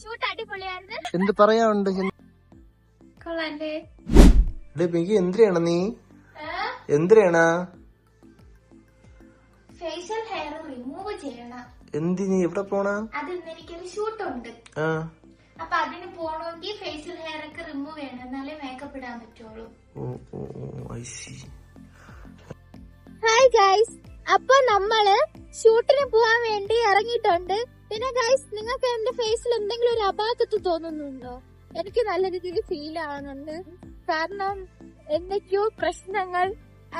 Shoot അടിപൊളിയായിരുന്നു എന്ത് പറയാനുണ്ട്? കൊള്ളാല്ലേ. മികി എന്തിനാണ് നീ? എന്തിനാണ്? ഫേഷ്യൽ ഹെയർ റിമൂവ് ചെയ്യണം. എന്തി നീ എവിടെ പോണ? അത് എനിക്കൊരു ഷൂട്ട് ഉണ്ട് ആ. അപ്പൊ അതിന് പോണമെങ്കിൽ ഫേഷ്യൽ ഹെയർ ഒക്കെ റിമൂവ് ചെയ്യണം. എന്നാലേ മേക്കപ്പ് ഇടാൻ പറ്റുള്ളൂ. ഹായ് ഗൈസ് അപ്പൊ നമ്മൾ ഷൂട്ടിന് പോവാൻ വേണ്ടി ഇറങ്ങിയിട്ടുണ്ട്. പിന്നെ ഗൈസ് നിങ്ങൾക്ക് എന്റെ ഫേസിൽ എന്തെങ്കിലും ഒരു അപാകത്ത് തോന്നുന്നുണ്ടോ? എനിക്ക് നല്ല രീതിയിൽ ഫീൽ ആവുന്നുണ്ട്. കാരണം എന്തൊക്കെയോ പ്രശ്നങ്ങൾ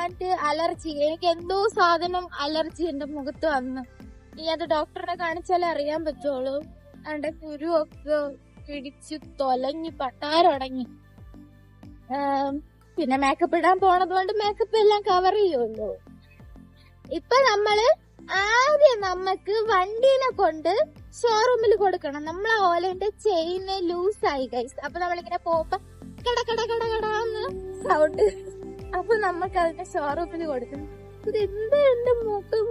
ആൻഡ് അലർജി. എനിക്ക് എന്തോ സാധനം അലർജി എന്റെ മുഖത്ത് വന്ന്. ഇനി അത് ഡോക്ടറെ കാണിച്ചാലേ അറിയാൻ പറ്റുള്ളൂ. എന്റെ കുരുവൊക്കെ പിടിച്ച് തൊലഞ്ഞ് പട്ടാരടങ്ങി പിന്നെ മേക്കപ്പ് ഇടാൻ പോണത് കൊണ്ട് മേക്കപ്പ് എല്ലാം കവർ ചെയ്യുമല്ലോ ഇപ്പൊ നമ്മൾ ആദ്യം നമുക്ക് വണ്ടീനെ കൊണ്ട് ഷോറൂമിൽ കൊടുക്കണം. നമ്മളെ ഓലന്റെ ചെയിന് ലൂസായി ഗൈസ് അപ്പൊ നമ്മളിങ്ങനെ പോകുമ്പോ സൗണ്ട് അപ്പൊ നമുക്ക് അതിന്റെ ഷോറൂമിൽ കൊടുക്കണം. ഇത് എന്താ എന്റെ മുഖം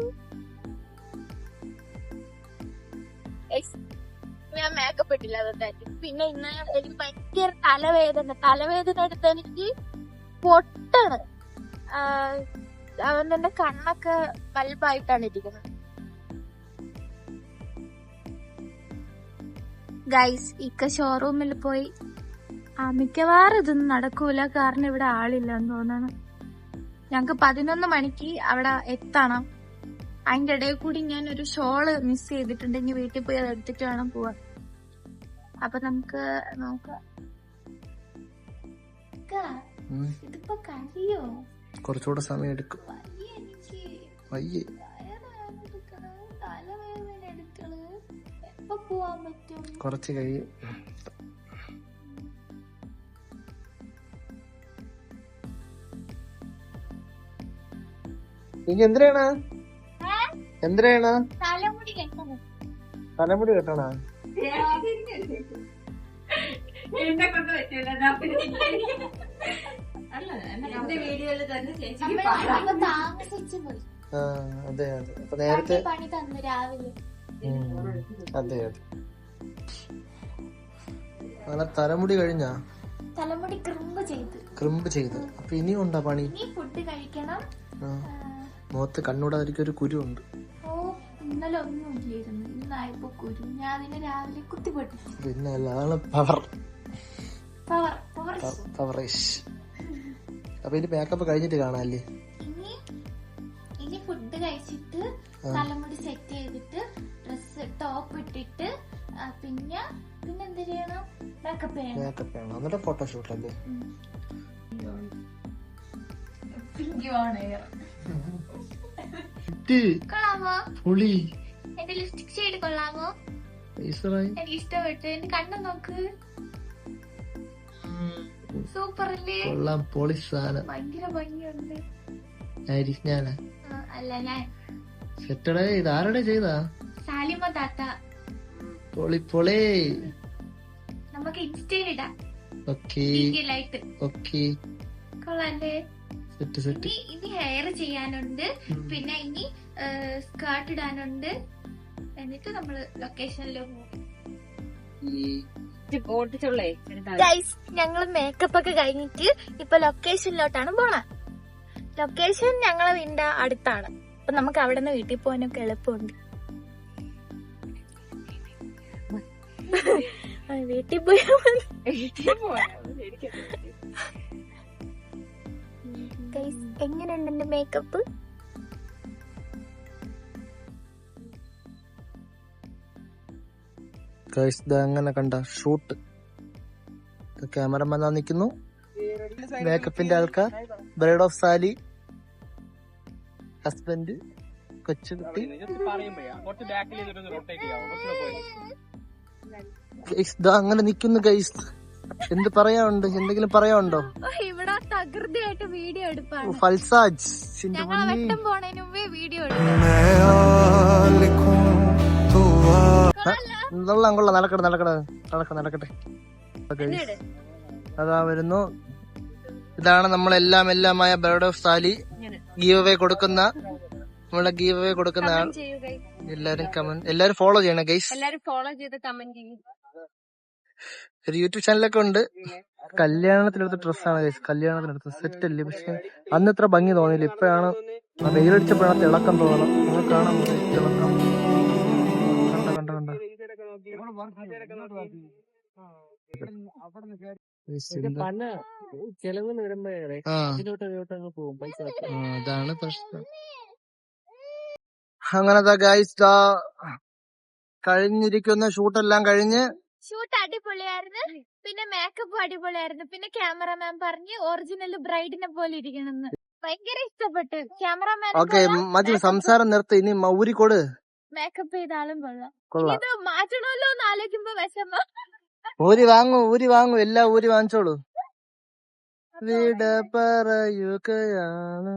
ഞാൻ മേക്കപ്പ് ഇട്ടില്ല അതുകൊണ്ടായിരിക്കും പിന്നെ ഇന്ന് എനിക്ക് ഭയങ്കര തലവേദന. തലവേദന എടുത്ത് എനിക്ക് പൊട്ടാണ്. അവൻ എന്റെ കണ്ണൊക്കെ ബൾബായിട്ടാണ് ഇരിക്കുന്നത്. ഗൈസ് ഇക്ക ഷോറൂമിൽ പോയി. ആ മിക്കവാറും ഇതൊന്നും നടക്കൂല. കാരണം ഇവിടെ ആളില്ല എന്ന് തോന്നുന്നു. ഞങ്ങക്ക് പതിനൊന്ന് മണിക്ക് അവിടെ എത്തണം. അതിന്റെ ഇടയിൽ കൂടി ഞാൻ ഒരു ഷോൾ മിസ് ചെയ്തിട്ടുണ്ട്. ഇനി വീട്ടിൽ പോയി അത് എടുത്തിട്ട് വേണം പോവാൻ. അപ്പൊ നമുക്ക് നോക്കാം. ഇതിപ്പോ കഴിയോ? കുറച്ചുകൂടെ സമയം എടുക്കും വയ്യ. കുറച്ച് കഴിയും. മികി എന്തിനാണ്? എന്തിനാണ്? തലമുടി കെട്ടണം? എന്റെ വീഡിയോയിൽ തന്നെ അപ്പൊ താമസിച്ചു പോയി. അതെ അതെ. അപ്പൊ നേരത്തെ പണി തന്നു രാവിലെ. അതെ അതെ. അങ്ങനെ തലമുടി കഴിഞ്ഞ? തലമുടി ക്രിമ്പ് ചെയ്ത്. ക്രിമ്പ് ചെയ്ത്. അപ്പൊ ഇനിയും ഉണ്ടാ പണി? ഇനി ഫുഡ് കഴിക്കണം. മുഖത്ത് കണ്ണൂടാതിരിക്കും ഒരു കുരു ഉണ്ട്. ഓ ഇന്നലെ ഒന്നും ഇല്ലായിരുന്നു. ഇന്നായപ്പോ കുരു. ഞാൻ അതിനെ രാവിലെ കുത്തിപ്പെട്ടു പിന്നെ അല്ല അതാണ് പവർ പവർ പവർ പവറേഷ് അപ്പൊ ഇനി മേക്കപ്പ് കഴിഞ്ഞിട്ട് കാണാല്ലേ? ഇനി ഫുഡ് കഴിച്ചിട്ട് തലമുടി സെറ്റ് ചെയ്തിട്ട് ഡ്രസ് ടോപ്പ് ഇട്ടിട്ട് പിന്നെ പിന്നെ എന്ത് ചെയ്യണം? മേക്കപ്പ് ചെയ്യണം. മേക്കപ്പ് ചെയ്യണം. എന്നിട്ട് ഫോട്ടോഷൂട്ട് അല്ലേ? കൊള്ളാമോ? പുളി. എന്റെ ലിപ്സ്റ്റിക് ഷെയ്ഡ് കൊള്ളാമോ? എനിക്ക് ഇഷ്ടപ്പെട്ടു. എന്റെ കണ്ണ് നോക്ക്. സൂപ്പർ അല്ലേ കൊള്ളാം പൊളി സാധനം. ഭയങ്കര ഭംഗിയുണ്ട്. ഞാനാ അല്ല ഞാൻ സെറ്റടേ ഇത് ആരുടെ ചെയ്താ? സാലിമ താത്ത. പൊളി പൊളി. നമുക്ക് ഇൻസ്റ്റയിൽ ഇടാം. ഓക്കേ. ഓക്കേ. കൊള്ളാല്ലേ? Set set. ഇനി ഇനി ഹെയർ ചെയ്യാനുണ്ട്. പിന്നെ ഇനി സ്കേർട്ട് ഇടാനുണ്ട്. എന്നിട്ട് നമ്മൾ ലൊക്കേഷനിൽ പോകും ഓട്ടിച്ചുള്ളേ ഗൈസ് ഞങ്ങൾ മേക്കപ്പ് ഒക്കെ കഴിഞ്ഞിട്ട് ഇപ്പൊ ലൊക്കേഷനിലോട്ടാണ് പോണ. ലൊക്കേഷൻ ഞങ്ങളെ വീടിന്റെ അടുത്താണ്. അപ്പൊ നമുക്ക് അവിടെ നിന്ന് വീട്ടിൽ പോകാനൊക്കെ എളുപ്പമുണ്ട്. വീട്ടിൽ ഗൈസ് എങ്ങനെയുണ്ട് എന്റെ മേക്കപ്പ് ഗൈസ് ഇത് അങ്ങനെ കണ്ട ഷൂട്ട് ക്യാമറമാൻ നിൽക്കുന്നു മേക്കപ്പിന്റെ ആൾക്കാർ ബ്രൈഡ് ഓഫ് സാലി ഹസ്ബൻഡ് കൊച്ചുകുട്ടി അങ്ങനെ നിൽക്കുന്നു ഗൈസ് എന്ത് പറയാനുണ്ട്? എന്തെങ്കിലും പറയാനുണ്ടോ? ഇവിടെ തകൃതിയായിട്ട് വീഡിയോ എടുപ്പാണ്. ഫൽസാജ് വീഡിയോ എടുക്കും കൊള്ളാം കൊള്ളാം നടക്കട്ടെ നടക്കട്ടെ നടക്കട്ടെ നടക്കട്ടെ. അതാ വരുന്നു. ഇതാണ് നമ്മളെല്ലാം എല്ലാമായ ബേർഡ് ഓഫ് സാലി ഗീവ് അവേ കൊടുക്കുന്ന നമ്മളെ ഗീവ് അവേ കൊടുക്കുന്ന എല്ലാരും കമന്റ് എല്ലാരും ഫോളോ ചെയ്യണം ഗൈസ് എല്ലാരും ഫോളോ ചെയ്ത് കമന്റ് ചെയ്യും. ഒരു യൂട്യൂബ് ചാനലൊക്കെ ഉണ്ട്. കല്യാണത്തിനെടുത്ത ഡ്രസ്സാണ് ഗൈസ് കല്യാണത്തിനെടുത്ത സെറ്റ് അല്ലേ? പക്ഷെ അന്ന് ഇത്ര ഭംഗി തോന്നിയില്ല. ഇപ്പോഴാണ് വെയിലടിച്ചപ്പോഴാണ് തിളക്കം തോന്നണം. നിങ്ങൾ കാണാൻ തിളക്കം. Guys, എന്താ- പല ചെലവിന് വരുമ്പോഴേ ആ ഇതിലോട്ട് ഇതിലോട്ട് അങ്ങ് പോകും പൈസ അതാണ് പ്രശ്നം. അങ്ങനത്തെ ഗൈസ് ദാ കഴിഞ്ഞിരിക്കുന്ന ഷൂട്ടെല്ലാം കഴിഞ്ഞ് ഷൂട്ട് അടിപൊളിയായിരുന്നു. പിന്നെ മേക്കപ്പ് അടിപൊളിയായിരുന്നു. പിന്നെ ക്യാമറമാൻ പറഞ്ഞ് ഒറിജിനൽ ബ്രൈഡിനെ പോലെ ഇരിക്കണമെന്ന്. ഭയങ്കര ഇഷ്ടപ്പെട്ടു. ക്യാമറമാൻ ഓക്കെ മതി സംസാരം നിർത്തി. ഇനി ഊരിക്കൊട് മേക്കപ്പ് ചെയ്താലും കൊള്ളാം. മാറ്റണല്ലോ ഇത് മാറ്റണമല്ലോ എന്ന് ആലോചിക്കുമ്പോ വിഷമ. ഊരി വാങ്ങൂ ഊരി വാങ്ങൂ എല്ലാം ഊരി വാങ്ങിച്ചോളൂ. വിട പറയുകയാണ്